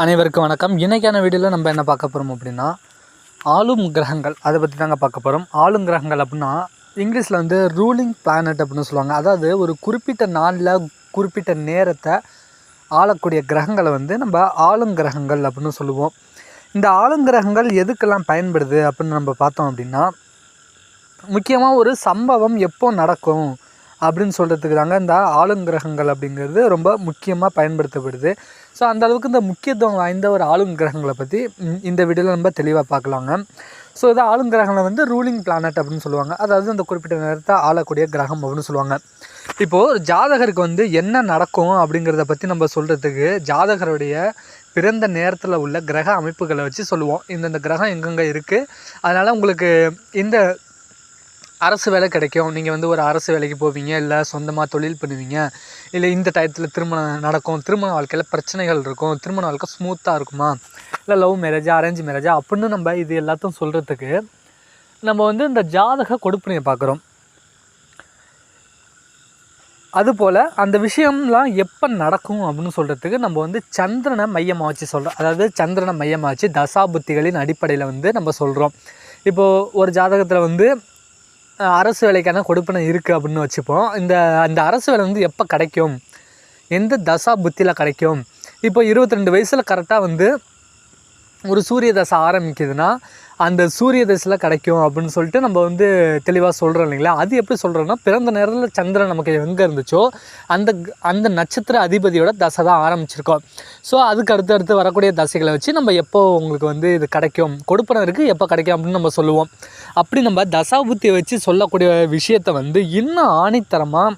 அனைவருக்கும் வணக்கம். இன்றைக்கான வீடியோவில் நம்ம என்ன பார்க்க போகிறோம் அப்படின்னா ஆளும் கிரகங்கள். அதை பற்றி தாங்க பார்க்க போகிறோம் ஆளும் கிரகங்கள் அப்படின்னா இங்கிலீஷில் வந்து ரூலிங் பிளானட் அப்படின்னு சொல்லுவாங்க. அதாவது ஒரு குறிப்பிட்ட நாளில் குறிப்பிட்ட நேரத்தை ஆளக்கூடிய கிரகங்களை வந்து நம்ம ஆளுங்கிரகங்கள் அப்படின்னு சொல்லுவோம். இந்த ஆளுங்கிரகங்கள் எதுக்கெல்லாம் பயன்படுது அப்படின்னு நம்ம பார்த்தோம் அப்படின்னா முக்கியமாக ஒரு சம்பவம் எப்போ நடக்கும்? அப்படின்னு சொல்கிறதுக்கு தாங்க இந்த ஆளுங்கிரகங்கள் அப்படிங்கிறது ரொம்ப முக்கியமாக பயன்படுத்தப்படுது. ஸோ அந்த அளவுக்கு இந்த முக்கியத்துவம் வாய்ந்த ஒரு ஆளுங்கிரகங்களை பற்றி இந்த வீடியோவில் நம்ம தெளிவாக பார்க்கலாங்க. ஸோ இது ஆளுங்கிரகங்களை வந்து ரூலிங் பிளானட் அப்படின்னு சொல்லுவாங்க. அதாவது அந்த குறிப்பிட்ட நேரத்தை ஆளக்கூடிய கிரகம் அப்படின்னு சொல்லுவாங்க. இப்போது ஜாதகருக்கு வந்து என்ன நடக்கும் அப்படிங்கிறத பற்றி நம்ம சொல்கிறதுக்கு ஜாதகருடைய பிறந்த நேரத்தில் உள்ள கிரக அமைப்புகளை வச்சு சொல்லுவோம். இந்தந்த கிரகம் எங்கெங்கே இருக்குது அதனால் உங்களுக்கு இந்த அரசு வேலை கிடைக்கும். நீங்கள் வந்து ஒரு அரசு வேலைக்கு போவீங்க இல்லை சொந்தமாக தொழில் பண்ணுவீங்க இல்லை இந்த டயத்தில் திருமணம் நடக்கும் திருமண வாழ்க்கையில் பிரச்சனைகள் இருக்கும் திருமண வாழ்க்கை ஸ்மூத்தாக இருக்குமா? இல்லை லவ் மேரேஜா அரேஞ்ச் மேரேஜா அப்படின்னு நம்ம இது எல்லாத்தையும் சொல்கிறதுக்கு நம்ம வந்து இந்த ஜாதக கொடுப்பினையை பார்க்குறோம் அதுபோல் அந்த விஷயம்லாம் எப்போ நடக்கும் அப்படின்னு சொல்கிறதுக்கு நம்ம வந்து சந்திரனை மையமாக வச்சு சொல்கிறோம் அதாவது சந்திரனை மையமாக வச்சு தசாபுத்திகளின் அடிப்படையில் வந்து நம்ம சொல்கிறோம் இப்போது ஒரு ஜாதகத்தில் வந்து அரசு வேலைக்கான கொடுப்பனை இருக்குது அப்படின்னு வச்சுப்போம். இந்த அந்த அரசு வேலை வந்து எப்போ கிடைக்கும்? எந்த தசா புத்தியில் கிடைக்கும்? இப்போ இருபத்தி ரெண்டு வயசில் கரெக்டாக வந்து ஒரு சூரிய தசை ஆரம்பிக்குதுன்னா அந்த சூரிய தசையில் கிடைக்கும் அப்படின்னு சொல்லிட்டு நம்ம வந்து தெளிவாக சொல்கிறோம் இல்லைங்களா? அது எப்படி சொல்கிறோன்னா பிறந்த நேரத்தில் சந்திரன் நமக்கு எங்கே இருந்துச்சோ அந்த அந்த நட்சத்திர அதிபதியோட தசை தான் ஆரம்பிச்சிருக்கோம். ஸோ அதுக்கு அடுத்து அடுத்து வரக்கூடிய தசைகளை வச்சு நம்ம எப்போ உங்களுக்கு வந்து இது கிடைக்கும் கொடுப்பனம் இருக்குது எப்போ கிடைக்கும் அப்படின்னு நம்ம சொல்லுவோம். அப்படி நம்ம தசாபுத்தியை வச்சு சொல்லக்கூடிய விஷயத்தை வந்து இன்னும் ஆணித்தரமாக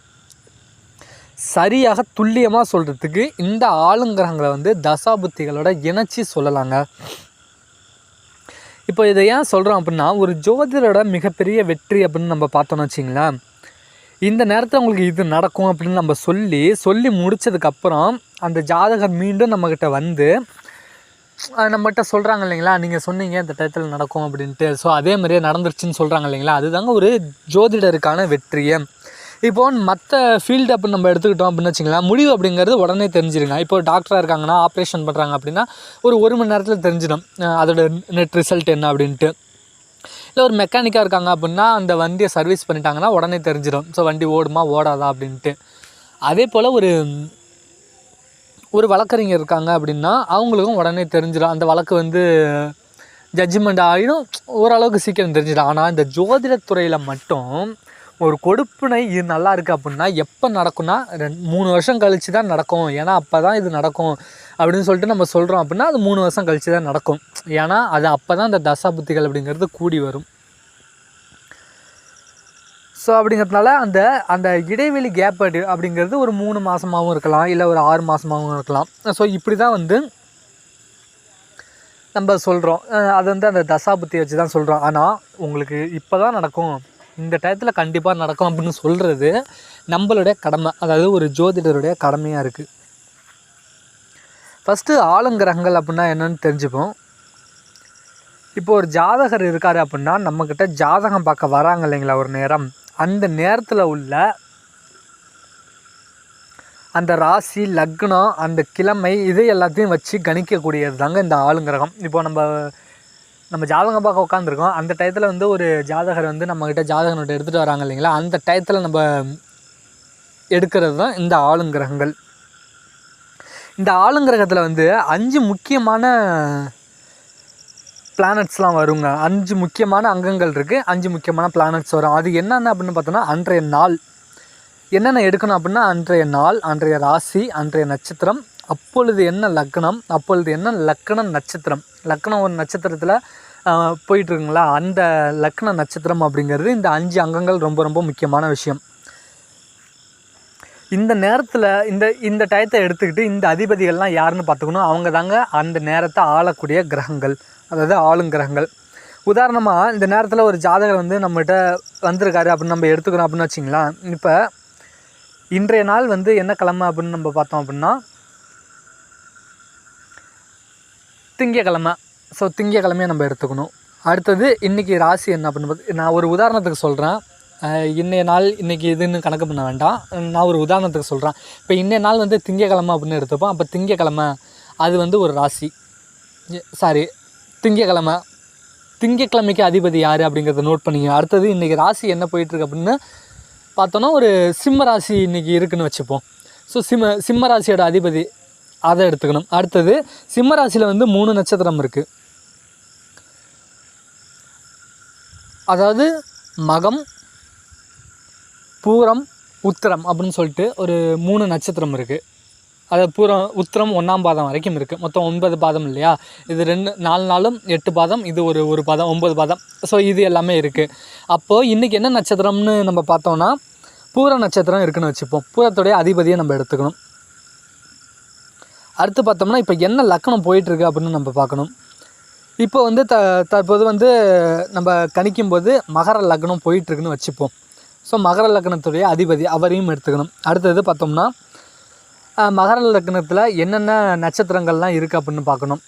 சரியாக துல்லியமாக சொல்கிறதுக்கு இந்த ஆளுங்கிரகங்களை வந்து தசாபுத்திகளோட இணைச்சி சொல்லலாங்க. இப்போ இதை ஏன் சொல்கிறோம் அப்படின்னா ஒரு ஜோதிடரோட மிகப்பெரிய வெற்றி அப்படின்னு நம்ம பார்த்தோம்னு வச்சிங்களேன். இந்த நேரத்தில் உங்களுக்கு இது நடக்கும் அப்படின்னு நம்ம சொல்லி சொல்லி முடித்ததுக்கப்புறம் அந்த ஜாதகர் மீண்டும் நம்மக்கிட்ட வந்து நம்மகிட்ட சொல்கிறாங்க இல்லைங்களா நீங்கள் சொன்னீங்க இந்த டயத்தில் நடக்கும் அப்படின்ட்டு. ஸோ அதே மாதிரியே நடந்துருச்சுன்னு சொல்கிறாங்க இல்லைங்களா அதுதாங்க ஒரு ஜோதிடருக்கான வெற்றியை. இப்போ மற்ற ஃபீல்டு அப்படின்னு நம்ம எடுத்துக்கிட்டோம் அப்படின்னு வச்சுங்களேன் முடிவு அப்படிங்கிறது உடனே தெரிஞ்சிருங்க. இப்போ டாக்டராக இருக்காங்கன்னா ஆப்ரேஷன் பண்ணுறாங்க அப்படின்னா ஒரு ஒரு மணி நேரத்தில் தெரிஞ்சிடும். அதோட நெட் ரிசல்ட் என்ன அப்படின்ட்டு. இல்லை ஒரு மெக்கானிக்காக இருக்காங்க அப்படின்னா அந்த வண்டியை சர்வீஸ் பண்ணிட்டாங்கன்னா உடனே தெரிஞ்சிடும். ஸோ வண்டி ஓடுமா ஓடாதா அப்படின்ட்டு. அதே போல் ஒரு ஒரு வழக்கறிஞர் இருக்காங்க அப்படின்னா அவங்களுக்கும் உடனே தெரிஞ்சிடும். அந்த வழக்கு வந்து ஜட்ஜ்மெண்ட் ஆகிடும் ஓரளவுக்கு சீக்கிரம் தெரிஞ்சிடும். ஆனால் இந்த ஜோதிடத்துறையில் மட்டும் ஒரு கொடுப்பினை இது நல்லா இருக்குது அப்படின்னா எப்போ நடக்கும்னா ரெண்டு மூணு வருஷம் கழிச்சு தான் நடக்கும். ஏன்னா அப்போ தான் இது நடக்கும் அப்படின்னு சொல்லிட்டு நம்ம சொல்கிறோம் அப்படின்னா அது மூணு வருஷம் கழிச்சு தான் நடக்கும். ஏன்னா அது அப்போ தான் இந்த தசாபுத்திகள் அப்படிங்கிறது கூடி வரும். ஸோ அப்படிங்கிறதுனால அந்த அந்த இடைவெளி கேப் அப்படிங்கிறது ஒரு மூணு மாதமாகவும் இருக்கலாம். இல்லை ஒரு ஆறு மாதமாகவும் இருக்கலாம். ஸோ இப்படி தான் வந்து நம்ம சொல்கிறோம் அது வந்து அந்த தசாபுத்தி வச்சு தான் சொல்கிறோம் ஆனால் உங்களுக்கு இப்போ தான் நடக்கும். இந்த டயத்தில் கண்டிப்பாக நடக்கும் அப்படின்னு சொல்கிறது நம்மளுடைய கடமை. அதாவது ஒரு ஜோதிடருடைய கடமையாக இருக்குது ஃபஸ்ட்டு ஆளுங்கிரகங்கள் அப்படின்னா என்னென்னு தெரிஞ்சுப்போம். இப்போ ஒரு ஜாதகர் இருக்கார் அப்படின்னா நம்மக்கிட்ட ஜாதகம் பார்க்க வராங்க இல்லைங்களா ஒரு நேரம். அந்த நேரத்தில் உள்ள அந்த ராசி லக்னம் அந்த கிழமை இது எல்லாத்தையும் வச்சு கணிக்கக்கூடியது தாங்க இந்த ஆளுங்கிரகம். இப்போ நம்ம நம்ம ஜாதகம் பார்க்க உட்காந்துருக்கோம் அந்த டயத்தில் வந்து ஒரு ஜாதகர் வந்து நம்மக்கிட்ட ஜாதக நோட்டை எடுத்துகிட்டு வராங்க இல்லைங்களா? அந்த டயத்தில் நம்ம எடுக்கிறது தான் இந்த ஆளுங்கிரகங்கள் இந்த ஆளுங்கிரகத்தில் வந்து அஞ்சு முக்கியமான பிளானட்ஸ்லாம் வருங்க. அஞ்சு முக்கியமான அங்கங்கள் இருக்குது அஞ்சு முக்கியமான பிளானட்ஸ் வரும். அது என்னென்ன அப்படின்னு பார்த்தோன்னா அன்றைய நாள். என்னென்ன எடுக்கணும் அப்படின்னா அன்றைய நாள் அன்றைய ராசி அன்றைய நட்சத்திரம் அப்பொழுது என்ன லக்னம்? அப்பொழுது என்ன லக்னம் நட்சத்திரம்? லக்னம் ஒரு நட்சத்திரத்தில் போயிட்டுருக்குங்களா? அந்த லக்ன நட்சத்திரம் அப்படிங்கிறது இந்த அஞ்சு அங்கங்கள் ரொம்ப ரொம்ப முக்கியமான விஷயம். இந்த நேரத்தில் இந்த இந்த டயத்தை எடுத்துக்கிட்டு இந்த அதிபதிகள்லாம் யாருன்னு பார்த்துக்கணும். அவங்க தாங்க அந்த நேரத்தை ஆளக்கூடிய கிரகங்கள். அதாவது ஆளும் கிரகங்கள். உதாரணமாக இந்த நேரத்தில் ஒரு ஜாதகர் வந்து நம்மகிட்ட வந்திருக்காரு அப்படின்னு நம்ம எடுத்துக்கிறோம் அப்படின்னு வச்சிங்களேன். இப்போ இன்றைய நாள் வந்து என்ன கிழமை அப்படின்னு நம்ம பார்த்தோம் அப்படின்னா திங்கக்கிழமை. ஸோ திங்கக்கிழமையை நம்ம எடுத்துக்கணும். அடுத்தது இன்றைக்கி ராசி என்ன அப்படின்னு பார்த்து நான் ஒரு உதாரணத்துக்கு சொல்கிறேன் இன்றைய நாள் இன்றைக்கி இதுன்னு கணக்கு பண்ண வேண்டாம். நான் ஒரு உதாரணத்துக்கு சொல்கிறேன் இப்போ இன்றைய நாள் வந்து திங்கக்கிழமை அப்படின்னு எடுத்துப்போம். அப்போ திங்கக்கிழமை அது வந்து ஒரு ராசி. சாரி திங்கக்கிழமை. திங்கக்கிழமைக்கு அதிபதி யார் அப்படிங்கிறத நோட் பண்ணிங்க. அடுத்தது இன்றைக்கி ராசி என்ன போயிட்டுருக்கு அப்படின்னு பார்த்தோன்னா ஒரு சிம்ம ராசி இன்றைக்கி இருக்குதுன்னு வச்சுப்போம். ஸோ சிம்ம சிம்ம ராசியோட அதிபதி அதை எடுத்துக்கணும். அடுத்தது சிம்ம ராசியில் வந்து மூணு நட்சத்திரம் இருக்குது அதாவது மகம் பூரம் உத்திரம் அப்படின்னு சொல்லிட்டு ஒரு மூணு நட்சத்திரம் இருக்குது அது பூரம் உத்திரம் ஒன்றாம் பாதம் வரைக்கும் இருக்குது மொத்தம் ஒன்பது பாதம் இல்லையா? இது ரெண்டு நாலு நாளும் எட்டு பாதம் இது ஒரு ஒரு பாதம் ஒம்பது பாதம். ஸோ இது எல்லாமே இருக்குது அப்போது இன்றைக்கி என்ன நட்சத்திரம்னு நம்ம பார்த்தோன்னா பூர நட்சத்திரம் இருக்குன்னு வச்சுப்போம். பூரத்துடைய அதிபதியை நம்ம எடுத்துக்கணும். அடுத்து பார்த்தோம்னா இப்போ என்ன லக்கணம் போயிட்டுருக்கு அப்படின்னு நம்ம பார்க்கணும். இப்போ வந்து த தற்போது வந்து நம்ம கணிக்கும் போது மகர லக்னம் போயிட்டுருக்குன்னு வச்சுப்போம். ஸோ மகர லக்னத்துடைய அதிபதி அவரையும் எடுத்துக்கணும். அடுத்தது பார்த்தோம்னா மகர லக்னத்தில் என்னென்ன நட்சத்திரங்கள்லாம் இருக்குது அப்படின்னு பார்க்கணும்.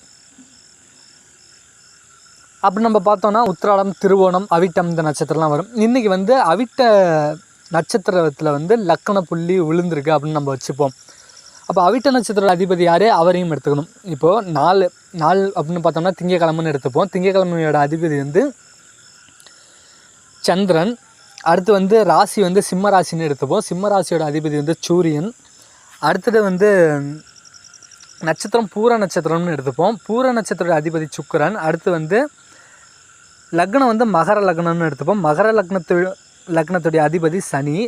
அப்படி நம்ம பார்த்தோம்னா உத்திராடம் திருவோணம் அவிட்டம் இந்த நட்சத்திரம்லாம் வரும். இன்றைக்கி வந்து அவிட்ட நட்சத்திரத்தில் வந்து லக்கண புள்ளி விழுந்திருக்கு அப்படின்னு நம்ம வச்சுப்போம். அப்போ அவிட்ட நட்சத்திர அதிபதி யார்? அவரையும் எடுத்துக்கணும். இப்போது நாலு நாள் அப்படின்னு பார்த்தோம்னா திங்கக்கிழமைன்னு எடுத்துப்போம். திங்கக்கிழமையோட அதிபதி வந்து சந்திரன். அடுத்து வந்து ராசி வந்து சிம்ம ராசின்னு எடுத்துப்போம். சிம்ம ராசியோட அதிபதி வந்து சூரியன். அடுத்தது வந்து நட்சத்திரம் பூர நட்சத்திரம்னு எடுத்துப்போம். பூர நட்சத்திரோட அதிபதி சுக்கரன். அடுத்து வந்து லக்னம் வந்து மகர லக்னம்னு எடுத்துப்போம். மகர லக்னத்து லக்னத்துடைய அதிபதி சனி.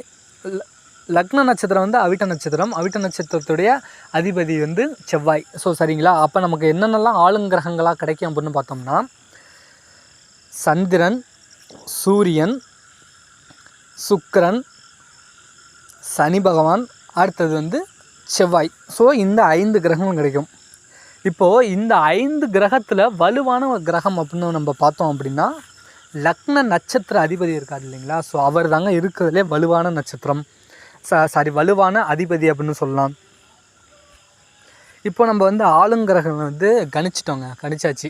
லக்ன நட்சத்திரம் வந்து அவிட்ட நட்சத்திரம். அவிட்ட நட்சத்திரத்துடைய அதிபதி வந்து செவ்வாய். ஸோ சரிங்களா? அப்போ நமக்கு என்னென்னலாம் ஆளுங்கிரகங்களாக கிடைக்கும் அப்படின்னு பார்த்தோம்னா சந்திரன் சூரியன் சுக்கரன் சனி பகவான் அடுத்தது வந்து செவ்வாய். ஸோ இந்த ஐந்து கிரகங்கள் கிடைக்கும். இப்போது இந்த ஐந்து கிரகத்தில் வலுவான ஒரு கிரகம் அப்படின்னு நம்ம பார்த்தோம் அப்படின்னா லக்ன நட்சத்திர அதிபதி இருக்காது இல்லைங்களா? ஸோ அவர் தாங்க இருக்கிறதுலே வலுவான நட்சத்திரம். சாரி வலுவான அதிபதி அப்படின்னு சொல்லலாம். இப்போ நம்ம வந்து ஆளுங்கிரகம் வந்து கணிச்சிட்டோங்க கணிச்சாச்சு.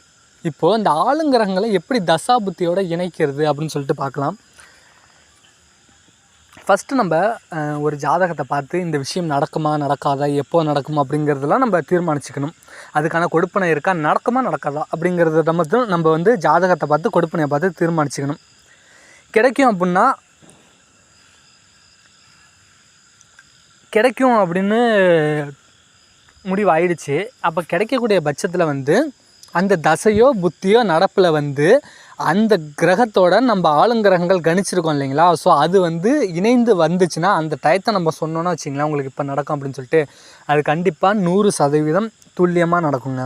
இப்போது இந்த ஆளுங்கிரகங்களை எப்படி தசாபுத்தியோடு இணைக்கிறது அப்படின்னு சொல்லிட்டு பார்க்கலாம். ஃபஸ்ட்டு நம்ம ஒரு ஜாதகத்தை பார்த்து இந்த விஷயம் நடக்குமா நடக்காதா எப்போ நடக்கும் அப்படிங்கிறதெல்லாம் நம்ம தீர்மானிச்சுக்கணும். அதுக்கான கொடுப்பனை இருக்கா நடக்குமா நடக்காதா அப்படிங்கிறத மட்டும் நம்ம வந்து ஜாதகத்தை பார்த்து கொடுப்பனையை பார்த்து தீர்மானிச்சுக்கணும். கிடைக்கும் அப்படின்னா கிடைக்கும் அப்படின்னு முடிவு ஆயிடுச்சு அப்போ கிடைக்கக்கூடிய பட்சத்தில் வந்து அந்த தசையோ புத்தியோ நடப்பில் வந்து அந்த கிரகத்தோட நம்ம ஆளுங்கிரகங்கள் கணிச்சிருக்கோம் இல்லைங்களா? ஸோ அது வந்து இணைந்து வந்துச்சுன்னா அந்த டயத்தை நம்ம சொன்னோன்னா வச்சிங்களேன் உங்களுக்கு இப்போ நடக்கும் அப்படின்னு சொல்லிட்டு அது கண்டிப்பாக நூறு சதவீதம் துல்லியமாக நடக்குங்க.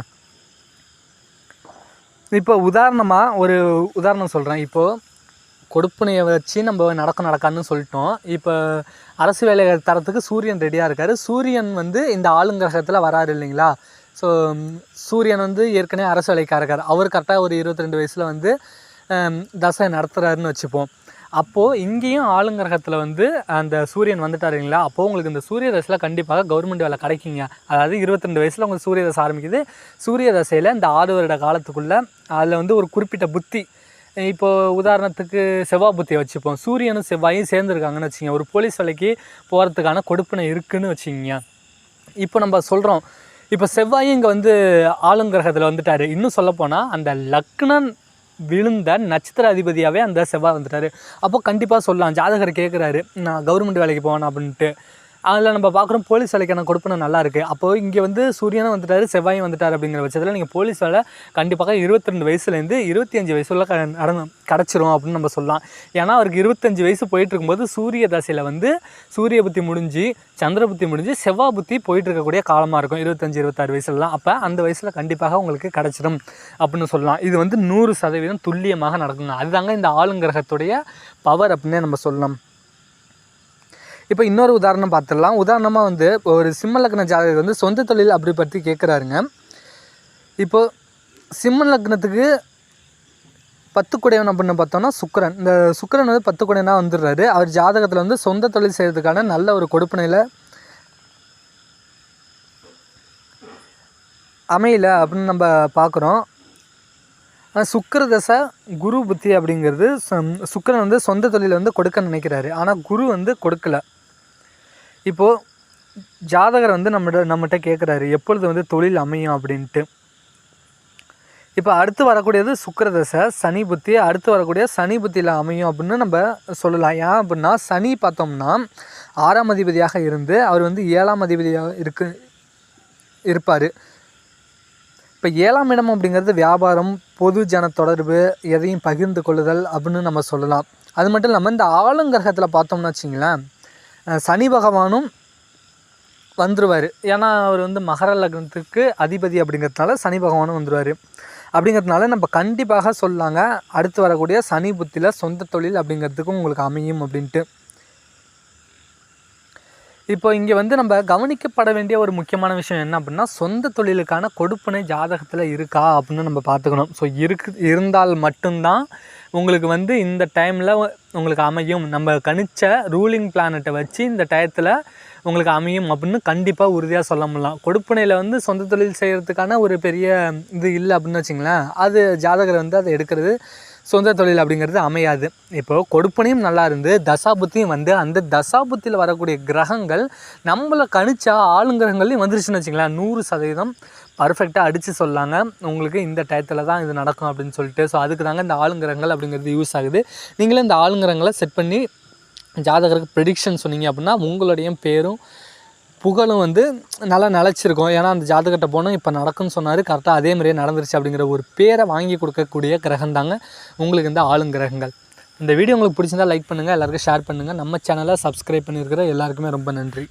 இப்போ உதாரணமாக ஒரு உதாரணம் சொல்கிறேன் இப்போது கொடுப்பனையை வச்சு நம்ம நடக்க நடக்காதுன்னு சொல்லிட்டோம். இப்போ அரசு வேலைகள் தரத்துக்கு சூரியன் ரெடியாக இருக்கார். சூரியன் வந்து இந்த ஆளுங்கிரகத்தில் வராரு இல்லைங்களா? ஸோ சூரியன் வந்து ஏற்கனவே அரசு வேலைக்காக இருக்கார் அவர் கரெக்டாக ஒரு இருபத்தி ரெண்டு வயசில் வந்து தசை நடத்துகிறாருன்னு வச்சுப்போம். அப்போது இங்கேயும் ஆளுங்கிரகத்தில் வந்து அந்த சூரியன் வந்துட்டார் இல்லைங்களா? அப்போது உங்களுக்கு இந்த சூரிய தசையில் கண்டிப்பாக கவர்மெண்ட் வேலை கிடைக்குங்க. அதாவது இருபத்தி ரெண்டு வயசில் உங்களுக்கு சூரிய தசை ஆரம்பிக்குது. சூரிய தசையில் இந்த ஆறு வருட காலத்துக்குள்ளே அதில் வந்து ஒரு குறிப்பிட்ட புத்தி இப்போது உதாரணத்துக்கு செவ்வாய் புத்தியை வச்சுப்போம். சூரியனும் செவ்வாயும் சேர்ந்துருக்காங்கன்னு வச்சுங்க ஒரு போலீஸ் வேலைக்கு போகிறதுக்கான கொடுப்பினை இருக்குதுன்னு வச்சுக்கிங்க. இப்போ நம்ம சொல்கிறோம் இப்போ செவ்வாயும் இங்கே வந்து ஆளுங்கிரகத்தில் வந்துட்டார். இன்னும் சொல்லப்போனால் அந்த லக்னன் விழுந்த நட்சத்திர அதிபதியாகவே அந்த செவ்வாய் வந்துட்டார். அப்போ கண்டிப்பாக சொல்லலாம் ஜாதகர் கேட்குறாரு நான் கவர்மெண்ட் வேலைக்கு போவேன் அப்படின்ட்டு. அதில் நம்ம பார்க்குறோம் போலீஸ் வேலைக்கான கொடுப்பனை நல்லா இருக்குது அப்போது இங்கே வந்து சூரியனும் வந்துட்டார் செவ்வாயும் வந்துட்டார் அப்படிங்கிற பட்சத்தில் நீங்கள் போலீஸ் வேலை கண்டிப்பாக இருபத்தி ரெண்டு வயசுலேருந்து இருபத்தி அஞ்சு வயசுல க நடந்து கிடச்சிரும் அப்படின்னு நம்ம சொல்லலாம். ஏன்னா அவருக்கு இருபத்தஞ்சு வயசு போயிட்டு இருக்கும்போது சூரிய தசையில் வந்து சூரிய புத்தி முடிஞ்சு சந்திர புத்தி முடிஞ்சு செவ்வாய் புத்தி போயிட்டு இருக்கக்கூடிய காலமாக இருக்கும். இருபத்தஞ்சு இருபத்தாறு வயசுலலாம். அப்போ அந்த வயசில் கண்டிப்பாக உங்களுக்கு கிடச்சிரும் அப்படின்னு சொல்லலாம். இது வந்து நூறு சதவீதம் துல்லியமாக நடக்குங்க அதுதாங்க இந்த ஆளுங்கிரகத்துடைய பவர் அப்படின்னே நம்ம சொல்லலாம் இப்போ இன்னொரு உதாரணம் பார்த்துடலாம். உதாரணமாக வந்து ஒரு சிம்ம லக்ன ஜாதகர் வந்து சொந்த தொழில் அப்படி பற்றி கேட்குறாருங்க இப்போ சிம்ம லக்னத்துக்கு பத்து குடையவன் அப்படின்னு பார்த்தோம்னா சுக்கிரன். இந்த சுக்கிரன் வந்து பத்து குடையனாக வந்துடுறாரு. அவர் ஜாதகத்தில் வந்து சொந்த தொழில் செய்கிறதுக்கான நல்ல ஒரு கொடுப்பனையில் அமையல அப்படின்னு நம்ம பார்க்குறோம். ஆனால் தசை குரு புத்தி அப்படிங்கிறது சம்- சுக்கிரன் வந்து சொந்த தொழிலை வந்து கொடுக்க நினைக்கிறாரு. ஆனால் குரு வந்து கொடுக்கல. இப்போது ஜாதகர் வந்து நம்மகிட்ட நம்மகிட்ட கேட்குறாரு எப்பொழுது வந்து தொழில் அமையும்? அப்படின்ட்டு. இப்போ அடுத்து வரக்கூடியது சுக்கிரதசை சனி புத்தி. அடுத்து வரக்கூடிய சனி புத்தியில் அமையும் அப்படின்னு நம்ம சொல்லலாம். ஏன் அப்படின்னா சனி பார்த்தோம்னா ஆறாம் அதிபதியாக இருந்து அவர் வந்து ஏழாம் அதிபதியாக இருக்கு இருப்பார். இப்போ ஏழாம் இடம் அப்படிங்கிறது வியாபாரம் பொது ஜன தொடர்பு எதையும் பகிர்ந்து கொள்ளுதல் அப்படின்னு நம்ம சொல்லலாம். அது மட்டும் இல்லாமல் இந்த ஆளுங்கிரகத்தில் பார்த்தோம்னா வச்சிங்களேன் சனி பகவானும் வந்துருவார். ஏன்னா அவர் வந்து மகர லக்னத்துக்கு அதிபதி அப்படிங்கிறதுனால சனி பகவானும் வந்துருவார். அப்படிங்கிறதுனால நம்ம கண்டிப்பாக சொல்லாங்க அடுத்து வரக்கூடிய சனி புத்தியில் சொந்த தொழில் அப்படிங்கிறதுக்கும் உங்களுக்கு அமையும் அப்படின்ட்டு. இப்போ இங்கே வந்து நம்ம கவனிக்கப்பட வேண்டிய ஒரு முக்கியமான விஷயம் என்ன அப்படின்னா சொந்த தொழிலுக்கான கொடுப்பனை ஜாதகத்தில் இருக்கா அப்படின்னு நம்ம பார்த்துக்கணும். ஸோ இருக்கு இருந்தால் மட்டும்தான் உங்களுக்கு வந்து இந்த டைமில் உங்களுக்கு அமையும். நம்ம கணிச்ச ரூலிங் பிளானட்டை வச்சு இந்த டயத்தில் உங்களுக்கு அமையும் அப்படின்னு கண்டிப்பாக உறுதியாக சொல்ல முடியலாம் கொடுப்பனையில் வந்து சொந்த தொழில் செய்கிறதுக்கான ஒரு பெரிய இது இல்லை அப்படின்னு வச்சிங்களேன் அது ஜாதகர் வந்து அதை எடுக்கிறது சொந்த தொழில் அப்படிங்கிறது அமையாது. இப்போது கொடுப்பனையும் நல்லா இருந்து தசாபுத்தியும் வந்து அந்த தசாபுத்தியில் வரக்கூடிய கிரகங்கள் நம்மளை கணிச்சா ஆளுங்கிரகங்கள்லையும் வந்துருச்சுன்னு வச்சுங்களேன் நூறு சதவீதம் பர்ஃபெக்டாக அடித்து சொல்லாங்க. உங்களுக்கு இந்த டயத்தில் தான் இது நடக்கும் அப்படின்னு சொல்லிட்டு. ஸோ அதுக்கு தாங்க இந்த ஆளுங்கிரகங்கள் அப்படிங்கிறது யூஸ் ஆகுது. நீங்களும் இந்த ஆளுங்கிரகங்களை செட் பண்ணி ஜாதகருக்கு ப்ரெடிக்ஷன் சொன்னீங்க அப்படின்னா உங்களுடைய பேரும் புகழும் வந்து நல்லா நிலச்சிருக்கும். ஏன்னா அந்த ஜாதகத்தை போனால் இப்போ நடக்கும்னு சொன்னார். கரெக்டாக அதே மாதிரியே நடந்துருச்சு அப்படிங்கிற ஒரு பேரை வாங்கி கொடுக்கக்கூடிய கிரகம் தாங்க உங்களுக்கு இந்த ஆளுங்கிரகங்கள். இந்த வீடியோ உங்களுக்கு பிடிச்சிருந்தால் லைக் பண்ணுங்கள் எல்லாருக்கும் ஷேர் பண்ணுங்கள் நம்ம சேனலை சப்ஸ்கிரைப் பண்ணியிருக்கிற எல்லாருக்குமே ரொம்ப நன்றி.